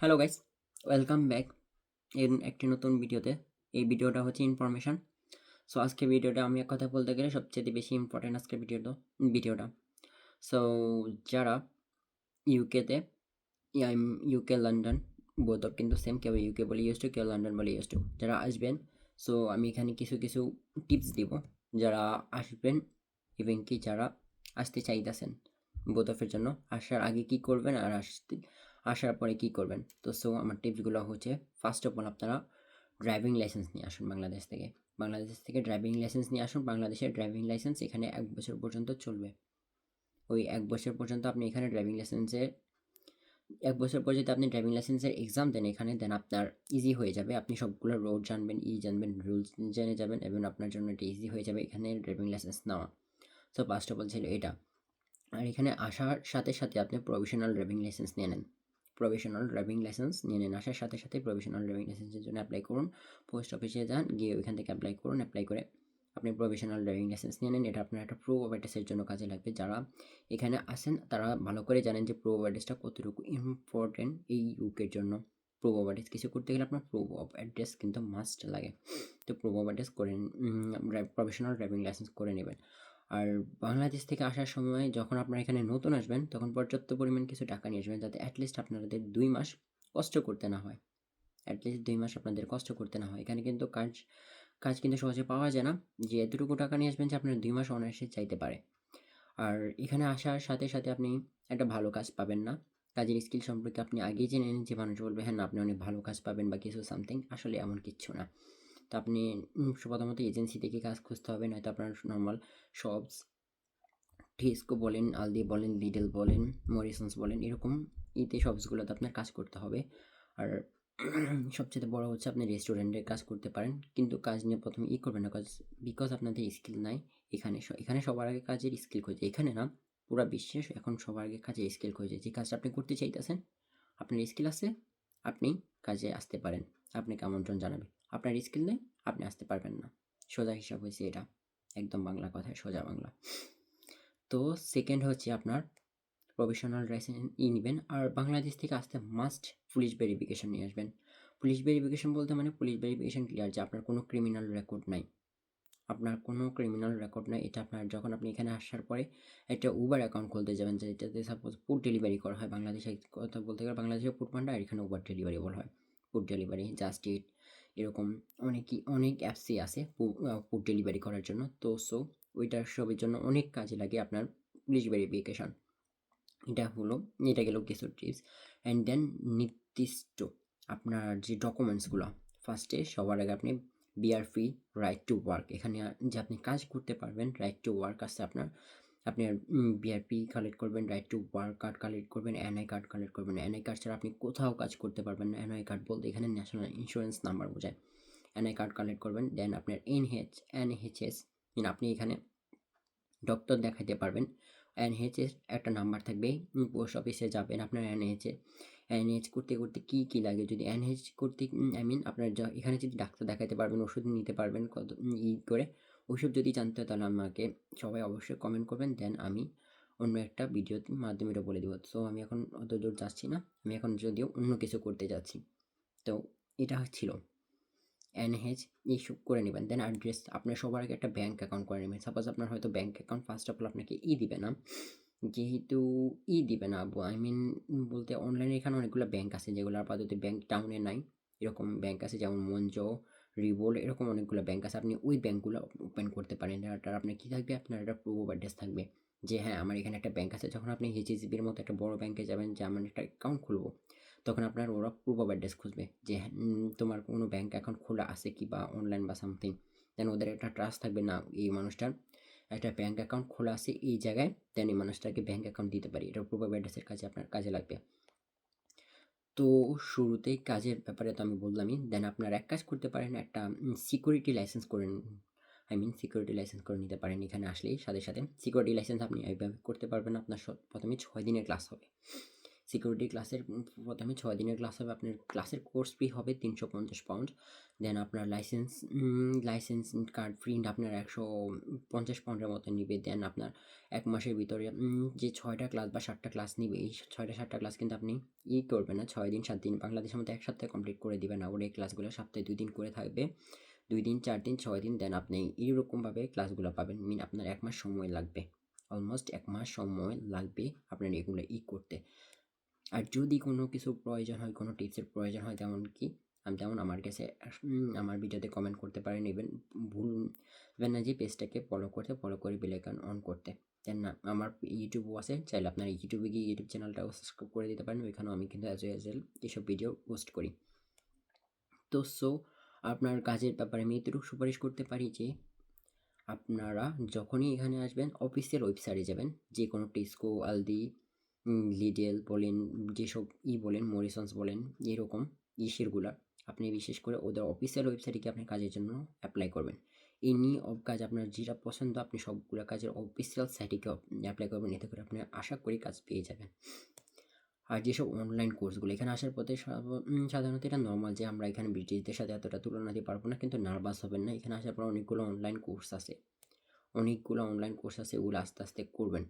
Hello guys welcome back এর একটি নতুন ভিডিওতে। এই ভিডিওটা হচ্ছে ইনফরমেশন সো আজকে ভিডিওটা আমি এক কথা বলতে গেলে সবচেয়ে বেশি ইম্পর্টেন্ট আজকে ভিডিওটা ভিডিওটা। সো যারা ইউকেতে ইউকে লন্ডন বোধ কিন্তু সেম কেউ ইউকে বলে ইউজ টু কেউ লন্ডন বলে ইউজ টু যারা আসবেন সো আমি এখানে কিছু কিছু টিপস দিব। যারা আসবেন ইভেন কি যারা আসতে চাইতেছেন বোধ অফের জন্য। আসার আগে কি করবেন আর আসতে আসার পরে কি করবেন? তো সো আমার টিপসগুলো হচ্ছে ফার্স্ট অফ অল আপনারা ড্রাইভিং লাইসেন্স নিয়ে আসুন বাংলাদেশ থেকে। বাংলাদেশ থেকে ড্রাইভিং লাইসেন্স নিয়ে আসুন, বাংলাদেশের ড্রাইভিং লাইসেন্স এখানে এক বছর পর্যন্ত চলবে। ওই এক বছর পর্যন্ত আপনি এখানে ড্রাইভিং লাইসেন্সের এক বছর পর যদি আপনি ড্রাইভিং লাইসেন্সের এক্সাম দেন এখানে দেন আপনার ইজি হয়ে যাবে। আপনি সবগুলো রোড জানবেন, ই জানবেন রুলস জেনে যাবেন এবং আপনার জন্য এটা ইজি হয়ে যাবে এখানে ড্রাইভিং লাইসেন্স নেওয়া। সো ফার্স্ট অফ অল ছিল এটা। আর এখানে আসার সাথে সাথে আপনি প্রভিশনাল ড্রাইভিং লাইসেন্স নিয়ে নেন। প্রভিশনাল ড্রাইভিং লাইসেন্স নিয়ে নেন। আসার সাথে সাথে প্রভিশনাল ড্রাইভিং লাইসেন্সের জন্য অ্যাপ্লাই করুন। পোস্ট অফিসে যান, গিয়ে ওইখান থেকে অ্যাপ্লাই করুন অ্যাপ্লাই করে আপনি প্রভিশনাল ড্রাইভিং লাইসেন্স নিয়ে নেন। এটা আপনার একটা প্রো ওভারটেসের জন্য কাজে লাগবে। যারা এখানে আসেন, তারা ভালো করে জানেন যে প্রো ওভারটেসটা কতটুকু ইম্পর্টেন্ট এই ইউকের জন্য। প্রো ওভারটেস কিছু করতে গেলে আপনার প্রো অফ অ্যাড্রেস কিন্তু মাস্ট লাগে। তো প্রো ওভারটেস করে প্রফেশনাল ড্রাইভিং লাইসেন্স করে নেবেন। আর বাংলাদেশ থেকে আসার সময় যখন আপনারা এখানে নতুন আসবেন, তখন পর্যাপ্ত পরিমাণ কিছু টাকা নিয়ে আসবেন যাতে অ্যাটলিস্ট আপনাদের দুই মাস কষ্ট করতে না হয়। অ্যাটলিস্ট দুই মাস আপনাদের কষ্ট করতে না হয়। এখানে কিন্তু কাজ কাজ কিন্তু সহজে পাওয়া যায় না যে এতটুকু টাকা নিয়ে আসবেন যে আপনার দুই মাস অনায়াসে চাইতে পারে। আর এখানে আসার সাথে সাথে আপনি একটা ভালো কাজ পাবেন না। কাজের স্কিল সম্পর্কে আপনি আগেই জেনে নিন যে মানুষ বলবে হ্যাঁ না, আপনি অনেক ভালো কাজ পাবেন বা কিছু সামথিং আসলে এমন কিচ্ছু না। তো আপনি প্রথমত এজেন্সি থেকে কাজ খুঁজতে হবে, নয়তো আপনার নর্মাল শপস টেস্কো বলেন আলদি বলেন লিডল বলেন মরিসন্স বলেন, এরকম ইতে শপসগুলোতে আপনার কাজ করতে হবে। আর সবচেয়ে বড় হচ্ছে আপনি রেস্টুরেন্টের কাজ করতে পারেন, কিন্তু কাজ নিয়ে প্রথমে ই করবেন না কাজ বিকজ আপনাদের স্কিল নাই, এখানে এখানে সবার আগে কাজের স্কিল খোঁজে। এখানে না, পুরো বিশ্বে এখন সবার আগে কাজের স্কিল খোঁজে। যে কাজটা আপনি করতে চাইতেছেন, আপনার স্কিল আছে, আপনি কাজে আসতে পারেন। আপনাকে আমন্ত্রণ জানাবে আপনার স্কিল নেই, আপনি আসতে পারবেন না। সোজা হিসাব হয়েছে এটা। একদম বাংলা কথায় সোজা বাংলা। তো সেকেন্ড হচ্ছে আপনার প্রফেশনাল লাইসেন্স ই নেবেন আর বাংলাদেশ থেকে আসতে মাস্ট পুলিশ ভেরিফিকেশন নিয়ে আসবেন। পুলিশ ভেরিফিকেশন বলতে মানে পুলিশ ভেরিফিকেশন ক্লিয়ার যে আপনার কোনো ক্রিমিনাল রেকর্ড নাই। আপনার কোনো ক্রিমিনাল রেকর্ড নাই, এটা আপনার যখন আপনি এখানে আসার পরে একটা উবার অ্যাকাউন্ট খুলতে যাবেন, যেটাতে সাপোজ ফুড ডেলিভারি করা হয় বাংলাদেশে। কথা বলতে গেলে বাংলাদেশে ফুড পান্ডা আর এখানে উবার ডেলিভারি বলা হয়। ফুড ডেলিভারি জাস্ট ইট এরকম অনেকই, অনেক অ্যাপসই আছে ফুড ডেলিভারি করার জন্য। তো সো ওইটার সবের জন্য অনেক কাজে লাগে আপনার পুলিশ ভেরিফিকেশন এটা হলো, এটা গেল কিছু টিপস অ্যান্ড দেন নির্দিষ্ট আপনার যে ডকুমেন্টসগুলো ফার্স্টে সবার আগে আপনি B R P right to work এখানে যে আপনি কাজ করতে পারবেন রাইট টু ওয়ার্ক আছে আপনার। আপনি বিআরপি কালেক্ট করবেন right to work card collect করবেন এনআই কার্ড কালেক্ট করবেন। এনআই কার্ড ছাড়া আপনি কোথাও কাজ করতে পারবেন না। এনআই কার্ড বলতে এখানে ন্যাশনাল ইন্স্যুরেন্স নাম্বার বোঝায়। এনআই কার্ড কালেক্ট করবেন দেন আপনার এনএইচ এনএইচএস আপনি এখানে ডক্টর দেখাতে পারবেন। এনএইচএস একটা নাম্বার থাকবে পোস্ট অফিসে যাবেন আপনার এনএইচে এনএইচ করতে করতে কী কী লাগে? যদি এনএইচ করতে আই মিন আপনার এখানে যদি ডাক্তার দেখাতে পারবেন, ওষুধ নিতে পারবেন, কত ই করে। ওইসব যদি জানতে হয় তাহলে আমাকে সবাই অবশ্যই কমেন্ট করবেন দেন আমি অন্য একটা ভিডিওর মাধ্যমে এটা বলে দেবো। সো আমি এখন অত দূর যাচ্ছি না, আমি এখন যদিও অন্য কিছু করতে যাচ্ছি। তো, এটা ছিল। এনএইচ এইসব করে নেবেন। দেন অ্যাড্রেস আপনার সবার আগে একটা ব্যাঙ্ক অ্যাকাউন্ট করে নেবেন। সাপোজ আপনার হয়তো bank account first of all আপনাকে ই দিবে না। যেহেতু ই দিবে না আই মিন বলতে অনলাইনে এখানে অনেকগুলো ব্যাঙ্ক আছে যেগুলো আপাতত ব্যাঙ্ক টাউনে নাই। এরকম ব্যাঙ্ক আছে যেমন মঞ্চ রিবোল এরকম অনেকগুলো ব্যাঙ্ক আছে। আপনি ওই ব্যাঙ্কগুলো ওপেন করতে পারেন। আর আপনার কী থাকবে? আপনার একটা প্রুফ অফ অ্যাড্রেস থাকবে। যে হ্যাঁ আমার এখানে একটা ব্যাঙ্ক আছে। যখন আপনি এইচএসবির মতো একটা বড় ব্যাঙ্কে যাবেন, যে আমার একটা অ্যাকাউন্ট খুলবো, তখন আপনার ওরা প্রুফ অফ অ্যাড্রেস খুঁজবে। যে তোমার কোনো ব্যাঙ্ক অ্যাকাউন্ট খোলা আছে কি বা অনলাইন বা সামথিং দেন ওদের একটা ট্রাস্ট থাকবে, না, এই মানুষটার একটা ব্যাঙ্ক অ্যাকাউন্ট খোলা আছে এই জায়গায়। দেন এই মানুষটাকে ব্যাঙ্ক অ্যাকাউন্ট দিতে পারি। এটা প্রুফ অফ অ্যাড্রেসের কাজে আপনার কাজে লাগবে। তো শুরুতেই কাজের ব্যাপারে তো আমি বললামই। দেন আপনার এক কাজ করতে পারেন, একটা সিকিউরিটি লাইসেন্স করে আই মিন সিকিউরিটি লাইসেন্স করে নিতে পারেন এখানে আসলেই। সাথে সাথে সিকিউরিটি লাইসেন্স আপনি এইভাবে করতে পারবেন, আপনার প্রথমে ছয় দিনের ক্লাস হবে। সিকিউরিটি ক্লাসের প্রথমে ছয় দিনের ক্লাস হবে। আপনার ক্লাসের কোর্স ফি হবে ৩৫০ পাউন্ড। দেন আপনার লাইসেন্স লাইসেন্স কার্ড প্রিন্ট আপনার ১৫০ পাউন্ডের মতো নিবে। দেন আপনার এক মাসের ভিতরে যে ছয়টা ক্লাস বা সাতটা ক্লাস নিবে, এই ছয়টা সাতটা ক্লাস কিন্তু আপনি ই করবেন না ছয় দিন সাত দিন বাংলাদেশের মতো এক সপ্তাহে কমপ্লিট করে দিবেন। ওরা এই ক্লাসগুলো সপ্তাহে ২ দিন করে থাকবে। দুই দিন, চার দিন, ছয় দিন দেন আপনি এইরকমভাবে ক্লাসগুলো পাবেন। মিন আপনার এক মাস সময় লাগবে। অলমোস্ট এক মাস সময় লাগবে আপনার এগুলো ই করতে। আর যদি কোনো কিছু প্রয়োজন হয়, কোনো টিপসের প্রয়োজন হয় তেমন কি আম যেমন আমার কাছে আমার ভিডিওতে কমেন্ট করতে পারেন। ইভেন ভুলবেন না যে পেজটাকে ফলো করতে, ফলো করে বেল অন করতে। দেন না আমার ইউটিউবও আছে। চাইলে আপনার ইউটিউবে গিয়ে ইউটিউব চ্যানেলটাও সাবস্ক্রাইব করে দিতে পারেন। ওইখানেও আমি কিন্তু অ্যাজ ইউজুয়াল এসব ভিডিও পোস্ট করি। তো সো আপনার কাজের ব্যাপারে আমি এতটুকু সুপারিশ করতে পারি যে আপনারা যখনই এখানে আসবেন অফিসিয়াল ওয়েবসাইটে যাবেন। যে কোনো টেস্কো, আলদি, লিডেল বলেন, যেসব ই বলেন মরিসন্স বলেন এরকম ইসেরগুলা আপনি বিশেষ করে ওদের অফিসিয়াল ওয়েবসাইটে গিয়ে আপনি কাজের জন্য অ্যাপ্লাই করবেন। এনি অব কাজ আপনার যেটা পছন্দ আপনি সবগুলো কাজের অফিসিয়াল সাইটে গিয়ে এপ্লাই করবেন। এতে করে আপনি আশা করি কাজ পেয়ে যাবেন। আর যেসব অনলাইন কোর্সগুলো এখানে আসার পথে সাধারণত এটা নর্মাল যে আমরা এখানে ব্রিটিশদের সাথে এতটা তুলনা দিতে পারব না। কিন্তু নার্ভাস হবেন না। এখানে আসার পর অনেকগুলো অনলাইন কোর্স আছে। অনেকগুলো অনলাইন কোর্স আছে ওগুলো আস্তে, আস্তে করবেন।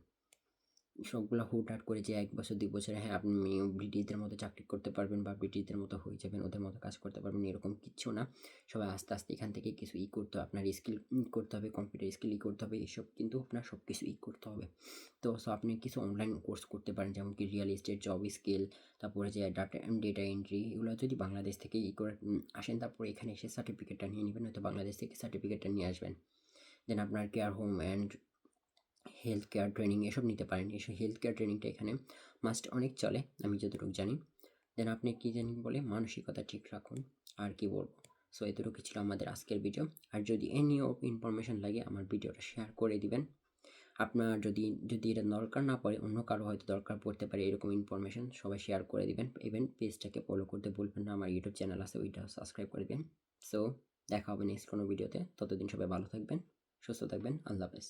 সবগুলা হুটহাট করে যে এক বছর ২ বছরে হ্যাঁ আপনি ব্রিটিশদের মতো চাকরি করতে পারবেন বা ব্রিটিশদের মতো হয়ে যাবেন, ওদের মতো কাজ করতে পারবেন এরকম কিচ্ছু না। সবাই আস্তে, আস্তে এখান থেকে কিছু ই করতে হবে। আপনার স্কিল করতে হবে, কম্পিউটার স্কিল ই করতে হবে। এসব কিন্তু আপনার সবকিছু ই করতে হবে। তো সো আপনি কিছু অনলাইন কোর্স করতে পারেন যেমন কি রিয়েল এস্টেট, জব স্কিল, তারপরে যে ডাটা ডেটা এন্ট্রি এগুলো যদি বাংলাদেশ থেকে ই করে আসেন তারপরে এখানে এসে সার্টিফিকেটটা নিয়ে নিবেন। নয়তো বাংলাদেশ থেকে সার্টিফিকেটটা নিয়ে আসবেন। দেন আপনার care home and health care training এসব নিতে পারেন। এসব হেলথ কেয়ার ট্রেনিংটা এখানে মাস্ট অনেক চলে আমি যতটুকু জানি। দেন আপনি কি জানি বলে মানসিকতা ঠিক রাখুন। আর কি বলব? সো এতটুকু ছিল আমাদের আজকের ভিডিও। আর যদি এনি অফ ইনফরমেশন লাগে আমার ভিডিওটা শেয়ার করে দিবেন। আপনার যদি যদি এটা দরকার না পড়ে অন্য কারও হয়তো দরকার পড়তে পারে এরকম ইনফরমেশন সবাই শেয়ার করে দিবেন। ইভেন পেজটাকে ফলো করতে বলবেন না। আমার ইউটিউব চ্যানেল আছে ওইটাও সাবস্ক্রাইব করে দিবেন। সো দেখা হবে নেক্সট কোনো ভিডিওতে। ততদিন সবাই ভালো থাকবেন, সুস্থ থাকবেন। আল্লাহ হাফেজ।